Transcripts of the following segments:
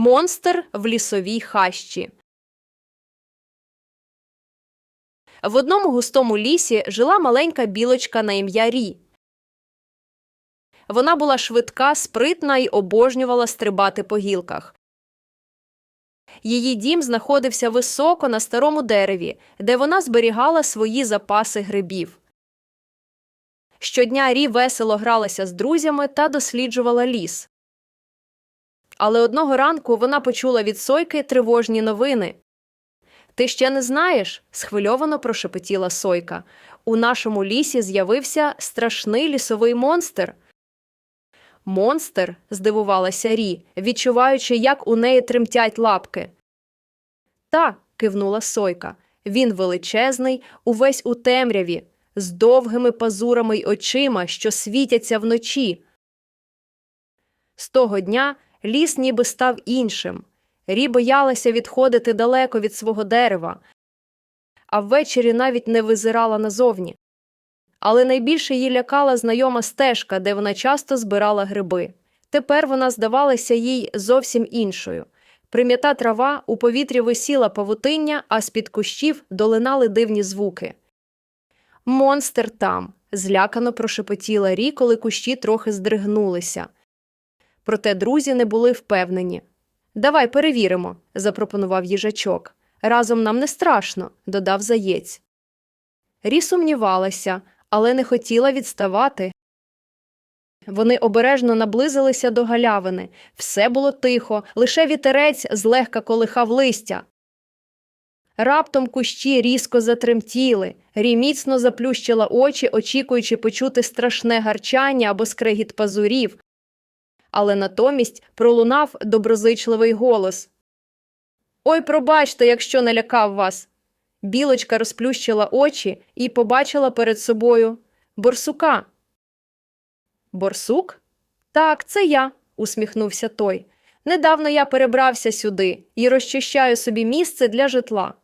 Монстр в лісовій хащі. В одному густому лісі жила маленька білочка на ім'я Рі. Вона була швидка, спритна і обожнювала стрибати по гілках. Її дім знаходився високо на старому дереві, де вона зберігала свої запаси грибів. Щодня Рі весело гралася з друзями та досліджувала ліс. Але одного ранку вона почула від сойки тривожні новини. Ти ще не знаєш? схвильовано прошепотіла сойка. У нашому лісі з'явився страшний лісовий монстр. Монстр? здивувалася Рі, відчуваючи, як у неї тремтять лапки. Та, кивнула сойка. Він величезний, увесь у темряві, з довгими пазурами й очима, що світяться вночі. З того дня ліс ніби став іншим. Рі боялася відходити далеко від свого дерева, а ввечері навіть не визирала назовні. Але найбільше її лякала знайома стежка, де вона часто збирала гриби. Тепер вона здавалася їй зовсім іншою. Прим'ята трава у повітрі висіла павутиння, а з-під кущів долинали дивні звуки. Монстр там. злякано прошепотіла Рі, коли кущі трохи здригнулися. Проте друзі не були впевнені. Давай перевіримо, запропонував їжачок. Разом нам не страшно, додав заєць. Рі сумнівалася, але не хотіла відставати. Вони обережно наблизилися до галявини. Все було тихо, лише вітерець злегка колихав листя. Раптом кущі різко затремтіли. Рі міцно заплющила очі, очікуючи почути страшне гарчання або скрегіт пазурів. Але натомість пролунав доброзичливий голос. Ой, пробачте, якщо налякав вас. Білочка розплющила очі і побачила перед собою борсука. Борсук? Так, це я, усміхнувся той. Недавно я перебрався сюди і розчищаю собі місце для житла.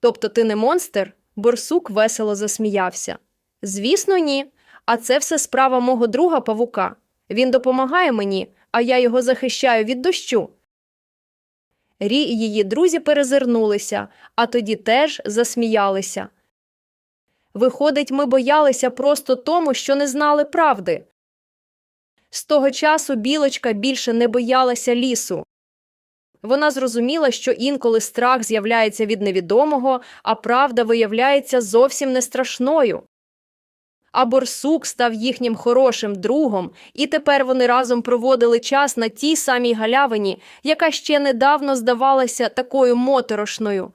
Тобто ти не монстр? Борсук весело засміявся. Звісно, ні. А це все справа мого друга павука. Він допомагає мені, а я його захищаю від дощу. Рі і її друзі перезирнулися, а тоді теж засміялися. Виходить, ми боялися просто тому, що не знали правди. З того часу білочка більше не боялася лісу. Вона зрозуміла, що інколи страх з'являється від невідомого, а правда виявляється зовсім не страшною. А борсук став їхнім хорошим другом, і тепер вони разом проводили час на тій самій галявині, яка ще недавно здавалася такою моторошною.